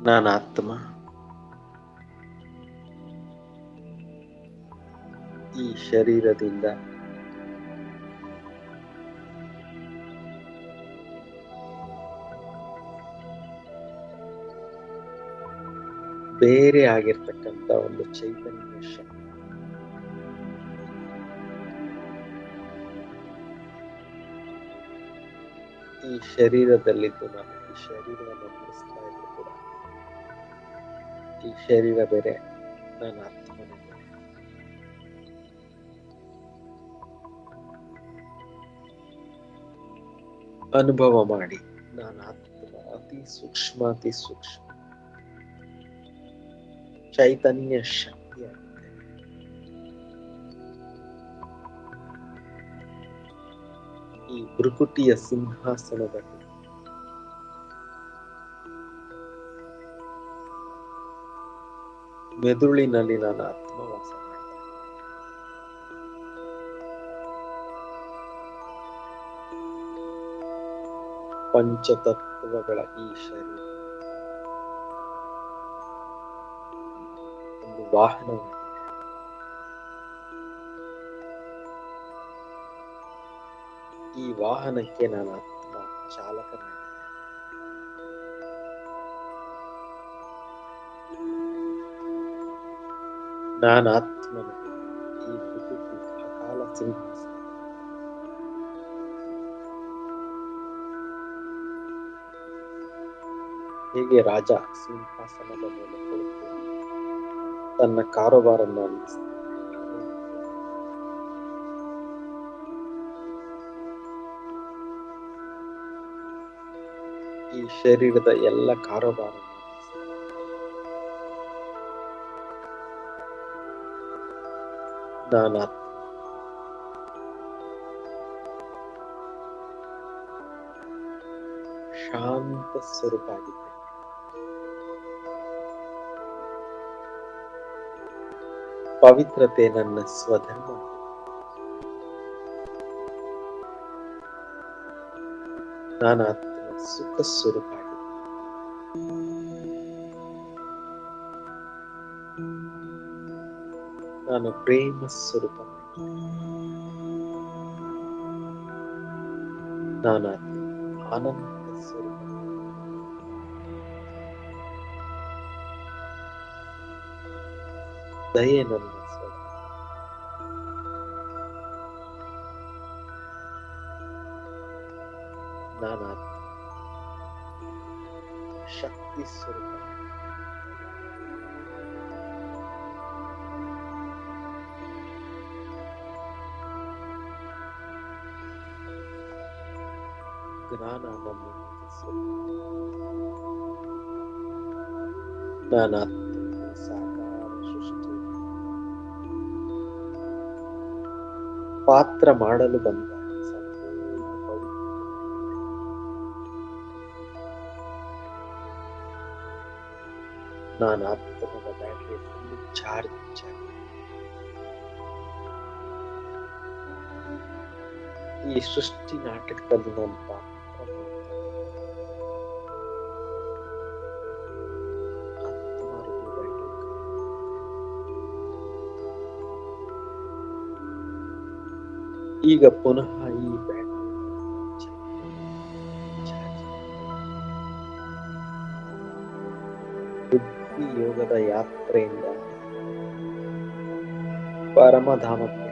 ನಾನಾತ್ಮ ಈ ಶರೀರದಿಂದ ಬೇರೆ ಆಗಿರ್ತಕ್ಕಂಥ ಒಂದು ಚೈತನ್ಯ ಈ ಶರೀರದಲ್ಲಿದ್ದು ನಾನು ಈ ಶರೀರವನ್ನು ನಡೆಸ್ತಾ ಇದ್ರು ಕೂಡ. ಈ ಶರೀರ ಬೇರೆ ನಾನು ಅರ್ಥ ಅನುಭವ ಮಾಡಿ. ನಾನು ಆತ್ಮ ಅತಿ ಸೂಕ್ಷ್ಮ ಅತಿ ಸೂಕ್ಷ್ಮ. ಚೈತನ್ಯ ಶಕ್ತಿಯಾಗಿದೆ ಈ ಭೃಕುಟಿಯ ಸಿಂಹಾಸನದಲ್ಲಿ ಮೆದುಳಿನಲ್ಲಿ ನಾನು ಆತ್ಮವಾಸ ಪಂಚತತ್ವಗಳ ಈ ಶರೀರ ಒಂದು ವಾಹನವಾಗಿದೆ ಈ ವಾಹನಕ್ಕೆ ನಾನು ಆತ್ಮ ಚಾಲಕನಾಗಿದ್ದೇನೆ ನಾನು ಈ ಹೇಗೆ ರಾಜ ಸಿಂಹಾಸನದ ಮೇಲೆ ಕುಳಿತು ತನ್ನ ಕಾರೋಬಾರನ್ನು ಈ ಶರೀರದ ಎಲ್ಲ ಕಾರೋಬಾರ දානත් ශාන්ත ස්වරූපාදී පවිත්‍රතේ නන්න ස්වධර්මයි නානත් සුඛ ස්වරූපයි. ನಾನು ಪ್ರೇಮ ಸ್ವರೂಪ ನಾನಾತ್ಮ ಆನಂದ ಸ್ವರೂಪ ದಯೆ ನನ್ನ ಸ್ವರೂಪ ನಾನಾತ್ಮ ಶಕ್ತಿ ಸ್ವರೂಪ ಸ್ವರೂಪ ನಾನಾತ್ಮ ಸಾಕಾರ ಸೃಷ್ಟಿ ಪಾತ್ರ ಮಾಡಲು ಬಂದ ನಾನು ಆತ್ಮದ ಬ್ಯಾಟರಿ ಚಾರ್ಜ್ ಈ ಸೃಷ್ಟಿ ನಾಟಕದಲ್ಲಿ ನಾನು ಈಗ ಪುನಃ ಈ ಬ್ಯಾಟರಿ ಬುದ್ಧಿ ಯೋಗದ ಯಾತ್ರೆಯಿಂದ ಪರಮಧಾಮಕ್ಕೆ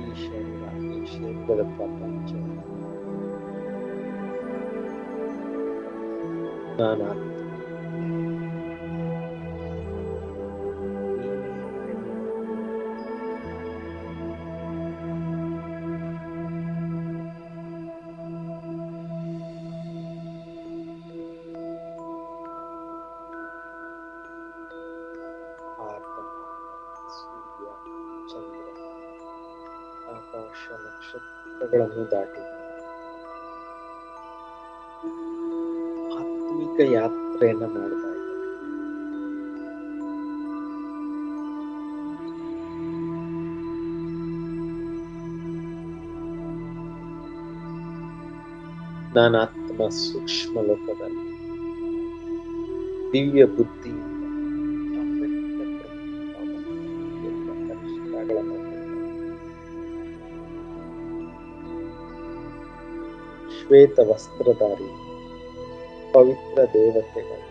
ಈ ಶರೀರ ಈ ಶರೀರದ ಪ್ರಪಂಚ ನಾನು ಆಕಾಶ ನಕ್ಷತ್ರಗಳನ್ನು ದಾಟಿ ಆತ್ಮಿಕ ಯಾತ್ರೆಯನ್ನ ಮಾಡ್ತಾ ಇದ್ದಾರೆ ನಾನಾತ್ಮ ಸೂಕ್ಷ್ಮ ಲೋಕದಲ್ಲಿ ದಿವ್ಯ ಬುದ್ಧಿ ಶ್ವೇತ ವಸ್ತ್ರಧಾರಿ, ಪವಿತ್ರ ದೇವತೆಗಳು.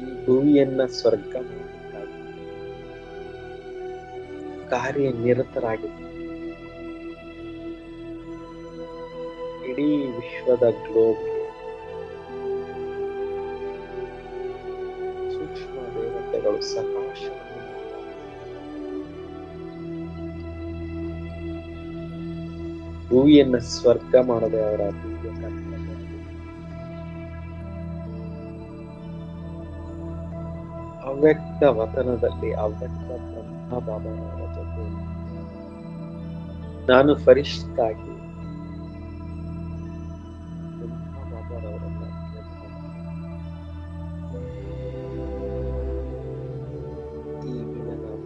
ಈ ಭೂಮಿಯನ್ನ ಸ್ವರ್ಗ ಕಾರ್ಯ ಕಾರ್ಯನಿರತರಾಗಿದ್ದಾರೆ ಇಡೀ ವಿಶ್ವದ ಗ್ಲೋಬ್ ಸೂಕ್ಷ್ಮ ದೇವತೆಗಳು ಸಕಾಶವನ್ನು ಭೂಮಿಯನ್ನ ಸ್ವರ್ಗ ಮಾಡದೆ ಅವರ ಕರ್ತವ್ಯ. ಅವ್ಯಕ್ತ ವತನದಲ್ಲಿ ಅವ್ಯಕ್ತ ಬ್ರಹ್ಮ ಜೊತೆ ನಾನು ಫರಿಷ್ಠಾಗಿ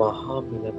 ಮಹಾಮಿಲನ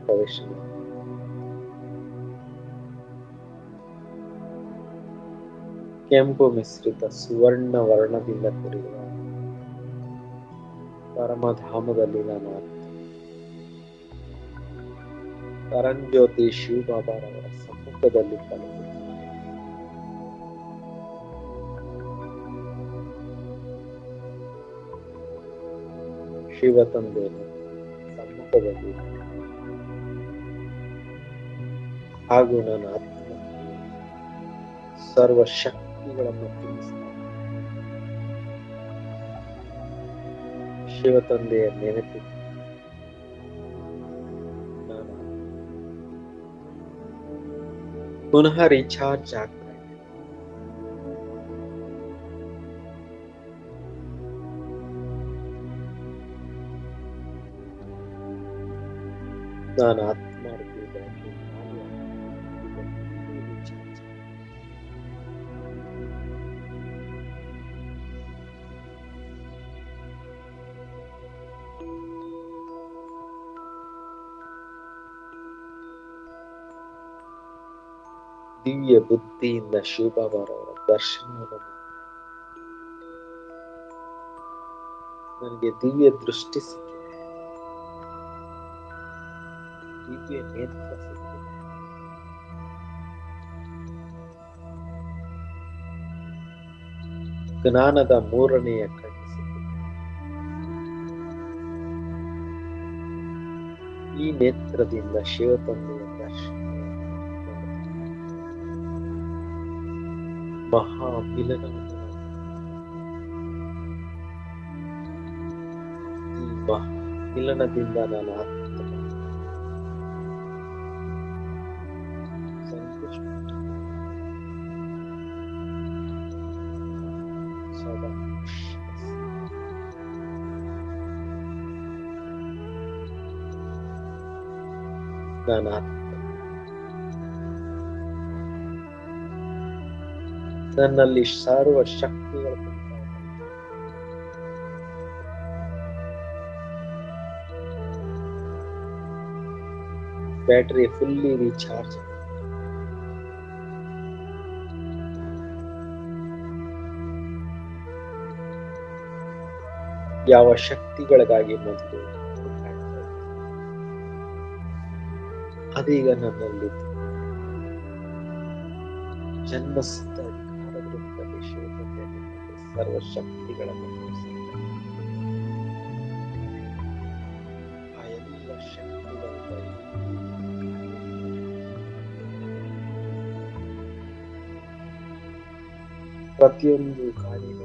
ಪ್ರವೇಶ ಕೆಂಪು ಮಿಶ್ರಿತ ಸುವರ್ಣ ವರ್ಣದಿಂದ ಕೂಡಿರುವ ಪರಮಧಾಮದಲ್ಲಿ ನಾನು ಪರಂಜ್ಯೋತಿ ಶಿವಬಾಬಾರವರ ಸಮ್ಮುಖದಲ್ಲಿ ಕಲಿತು ಶಿವ ತಂದೆಯನ್ನು ಸಮ್ಮುಖದಲ್ಲಿ ಹಾಗೂ ನನ್ನ ಆತ್ಮ ಸರ್ವ ಶಕ್ತಿಗಳನ್ನು ತುಂಬಿಸ್ತಾನೆ ಶಿವ ತಂದೆಯ ನೆನಪು. ನಾನು ಪುನಃ ರೀಚಾರ್ಜ್ ಆಗ್ತಾ ಇದೆ ನಾನು ಆತ್ಮ ದಿವ್ಯ ಬುದ್ಧಿಯಿಂದ ಶಿವಬಾಬಾರವರ ದರ್ಶನವನ್ನು. ನನಗೆ ದಿವ್ಯ ದೃಷ್ಟಿ ಸಿಕ್ಕಿದೆ. ನೇತ್ರ ಸಿಕ್ಕಿದೆ. ಜ್ಞಾನದ ಮೂರನೆಯ ಕಣ್ಣು ಸಿಕ್ಕಿದೆ. ಈ ನೇತ್ರದಿಂದ ಶಿವತಂದೆಯ ಮಹಾ ಮಿಲನವನ್ನು ನಾನು ಈ ಮಹಾ ಮಿಲನದಿಂದ ನಾನು ಆತ್ಮ ಸಂತುಷ್ಟ ಸದಾ ನಾನು ನನ್ನಲ್ಲಿ ಸಾರುವ ಶಕ್ತಿಗಳು. ಬ್ಯಾಟರಿ ಫುಲ್ಲಿ ರೀಚಾರ್ಜ್ ಯಾವ ಶಕ್ತಿಗಳಿಗಾಗಿ ಮೊದಲು ಅದೀಗ ನನ್ನಲ್ಲಿ ಶಿವತಂದೆ ನನಗೆ ಸರ್ವ ಶಕ್ತಿಗಳನ್ನು ತೋರಿಸಿದ್ದಾರೆ. ಆ ಎಲ್ಲ ಶಕ್ತಿಗಳಿಂದ ಪ್ರತಿಯೊಂದು ಕಾರ್ಯಗಳನ್ನು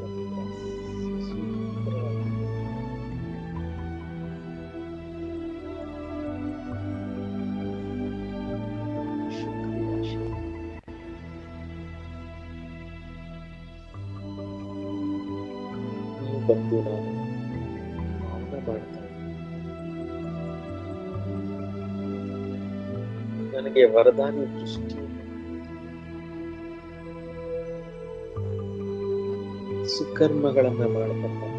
ನೀವು ಬಂದು ನಾನು ಮೌನ ಮಾಡ್ತಾ ಇದ್ದೀನಿ. ನನಗೆ ವರದಾನಿ ದೃಷ್ಟಿ ಸುಕರ್ಮಗಳನ್ನ ಮಾಡತಕ್ಕಂಥ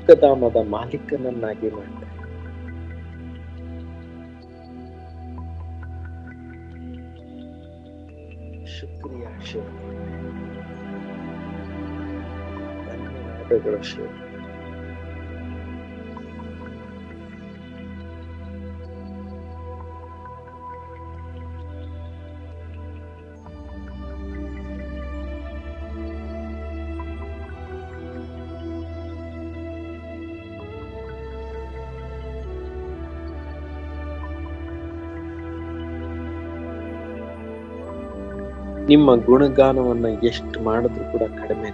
ಸುಖಧಾಮದ ಮಾಲೀಕನನ್ನಾಗಿ ಮಾಡ್ತಾರೆ. ಶುಕ್ರಿಯ ಶಿವ ಧನ್ಯವಾದಗಳು ಶಿವ ನಿಮ್ಮ ಗುಣಗಾನವನ್ನ ಎಷ್ಟು ಮಾಡಿದ್ರು ಕೂಡ ಕಡಿಮೆ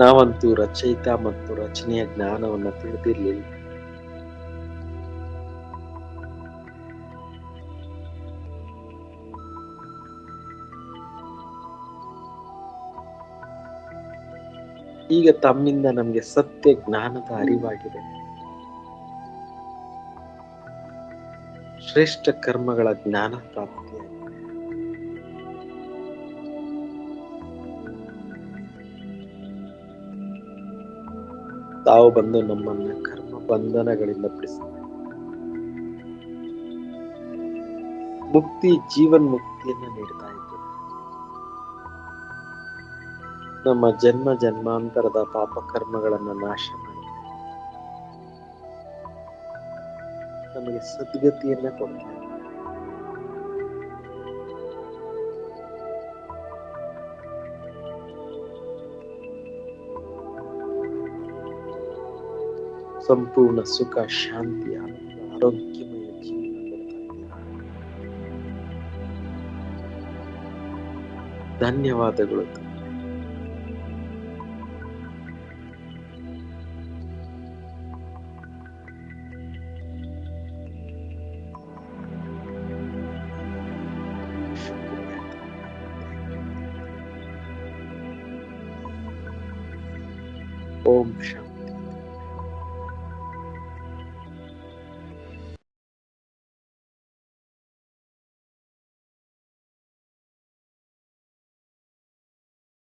ನಾವಂತೂ ರಚಯಿತ ಮತ್ತು ರಚನೆಯ ಜ್ಞಾನವನ್ನ ತಿಳಿದಿರ್ಲಿಲ್ಲ. ಈಗ ತಮ್ಮಿಂದ ನಮ್ಗೆ ಸತ್ಯ ಜ್ಞಾನದ ಅರಿವಾಗಿದೆ. ಶ್ರೇಷ್ಠ ಕರ್ಮಗಳ ಜ್ಞಾನ ಪ್ರಾಪ್ತಿ. ತಾವು ಬಂದು ನಮ್ಮನ್ನ ಕರ್ಮ ಬಂಧನಗಳಿಂದ ಬಿಡಿಸಿ ಮುಕ್ತಿ ಜೀವನ್ ಮುಕ್ತಿಯನ್ನ ನೀಡ್ತಾ ಇದ್ದಾರೆ ನಮ್ಮ ಜನ್ಮ ಜನ್ಮಾಂತರದ ಪಾಪ ಕರ್ಮಗಳನ್ನ ನಾಶ ಮಾಡಿ ನಮಗೆ ಸದ್ಗತಿಯನ್ನ ಕೊಡ್ತಾರೆ ಸಂಪೂರ್ಣ ಸುಖ ಶಾಂತಿ ಆನಂದ ಆರೋಗ್ಯಮಯ ಜೀವನ ಕೊಡ್ತಾ ಇದ್ದೀರಾ. ಧನ್ಯವಾದಗಳು ओम शांति